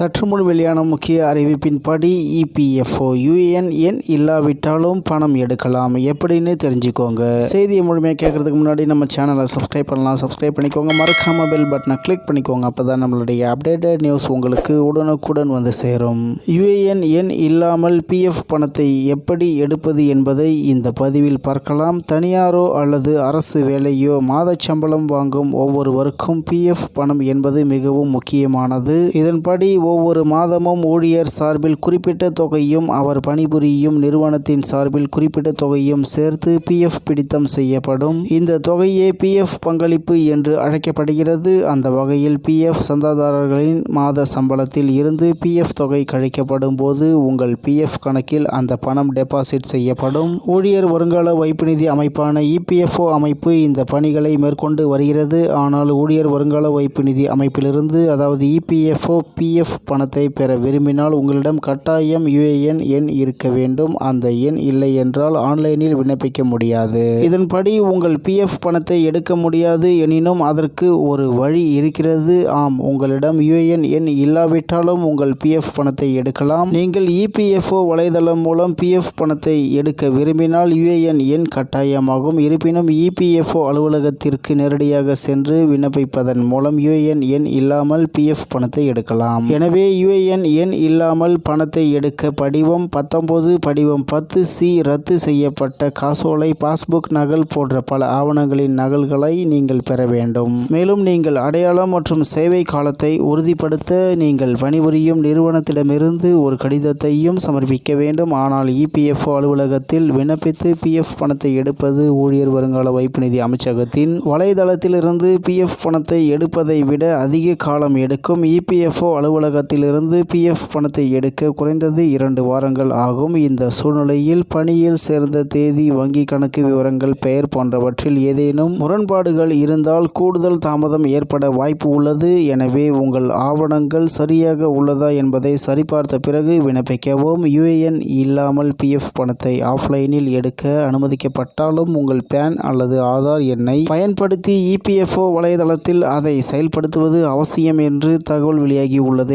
சற்று முன் வெளியான முக்கிய அறிவிப்பின்படி இபிஎஃப்ஓ யூஏஎன் எண் இல்லாவிட்டாலும் பணம் எடுக்கலாம். எப்படின்னு தெரிஞ்சுக்கோங்க. செய்தியை முழுமையாக கேட்கறதுக்கு முன்னாடி நம்ம சேனலை சப்ஸ்கிரைப் பண்ணலாம். சப்ஸ்கிரைப் பண்ணிக்கோங்க. மறக்காம பெல் பட்டனை கிளிக் பண்ணிக்கோங்க. அப்போ தான் நம்மளுடைய அப்டேட்டட் நியூஸ் உங்களுக்கு உடனுக்குடன் வந்து சேரும். யூஏஎன் எண் இல்லாமல் பிஎஃப் பணத்தை எப்படி எடுப்பது என்பதை இந்த பதிவில் பார்க்கலாம். தனியாரோ அல்லது அரசு வேலையோ மாதச் சம்பளம் வாங்கும் ஒவ்வொருவருக்கும் பிஎஃப் பணம் என்பது மிகவும் முக்கியமானது. இதன்படி ஒவ்வொரு மாதமும் ஊழியர் சார்பில் குறிப்பிட்ட தொகையும் அவர் பணிபுரியும் நிறுவனத்தின் சார்பில் குறிப்பிட்ட தொகையும் சேர்த்து பிஎஃப் பிடித்தம் செய்யப்படும். இந்த தொகையே பிஎஃப் பங்களிப்பு என்று அழைக்கப்படுகிறது. அந்த வகையில் பிஎஃப் சந்தாதாரர்களின் மாத சம்பளத்தில் இருந்து பிஎஃப் தொகை கழிக்கப்படும் போது உங்கள் பிஎஃப் கணக்கில் அந்த பணம் டெபாசிட் செய்யப்படும். ஊழியர் வருங்கால வைப்பு நிதி அமைப்பான இபிஎஃப்ஓ அமைப்பு இந்த பணிகளை மேற்கொண்டு வருகிறது. ஆனால் ஊழியர் வருங்கால வைப்பு நிதி அமைப்பிலிருந்து அதாவது இபிஎஃப்ஓ பிஎஃப் பணத்தை பெற விரும்பினால் உங்களிடம் கட்டாயம் யுஏஎன் எண் இருக்க வேண்டும். அந்த எண் இல்லை என்றால் ஆன்லைனில் விண்ணப்பிக்க முடியாது. இதன்படி உங்கள் பிஎஃப் பணத்தை எடுக்க முடியாது எனினும் அதற்கு ஒரு வழி இருக்கிறது. ஆம் உங்களிடம் யுஏஎன் எண் இல்லாவிட்டாலும் உங்கள் பிஎஃப் பணத்தை எடுக்கலாம். நீங்கள் இபிஎஃப்ஓ வலைதளம் மூலம் பிஎஃப் பணத்தை எடுக்க விரும்பினால் யுஏஎன் எண் கட்டாயமாகும். இருப்பினும் இபிஎஃப்ஓ அலுவலகத்திற்கு நேரடியாக சென்று விண்ணப்பிப்பதன் மூலம் யுஏஎன் எண் இல்லாமல் பிஎஃப் பணத்தை எடுக்கலாம். எனவே யுஏஎன் எண் இல்லாமல் பணத்தை எடுக்க படிவம் பத்தொன்பது படிவம் பத்து சி ரத்து செய்யப்பட்ட காசோலை பாஸ்புக் நகல் போன்ற பல ஆவணங்களின் நகல்களை நீங்கள் பெற வேண்டும். மேலும் நீங்கள் அடையாளம் மற்றும் சேவை காலத்தை உறுதிப்படுத்த நீங்கள் பணிபுரியும் நிறுவனத்திடமிருந்து ஒரு கடிதத்தையும் சமர்ப்பிக்க வேண்டும். ஆனால் இபிஎஃப்ஓ அலுவலகத்தில் விண்ணப்பித்து பிஎஃப் பணத்தை எடுப்பது ஊழியர் வருங்கால வைப்பு நிதி அமைச்சகத்தின் வலைதளத்திலிருந்து பிஎஃப் பணத்தை எடுப்பதை விட அதிக காலம் எடுக்கும் இபிஎஃப்ஓ அலுவலகத்திலிருந்து பிஎஃப் பணத்தை எடுக்க குறைந்தது இரண்டு வாரங்கள் ஆகும். இந்த சூழ்நிலையில் பணியில் சேர்ந்த தேதி வங்கி கணக்கு விவரங்கள் பெயர் போன்றவற்றில் ஏதேனும் முரண்பாடுகள் இருந்தால் கூடுதல் தாமதம் ஏற்பட வாய்ப்பு உள்ளது. எனவே உங்கள் ஆவணங்கள் சரியாக உள்ளதா என்பதை சரிபார்த்த பிறகு விண்ணப்பிக்கவும். யுஏஎன் இல்லாமல் பிஎஃப் பணத்தை ஆஃப்லைனில் எடுக்க அனுமதிக்கப்பட்டாலும் உங்கள் பேன் அல்லது ஆதார் எண்ணை பயன்படுத்தி இபிஎஃப்ஓ வலைதளத்தில் அதை செயல்படுத்துவது அவசியம் என்று தகவல் வெளியாகி உள்ளது.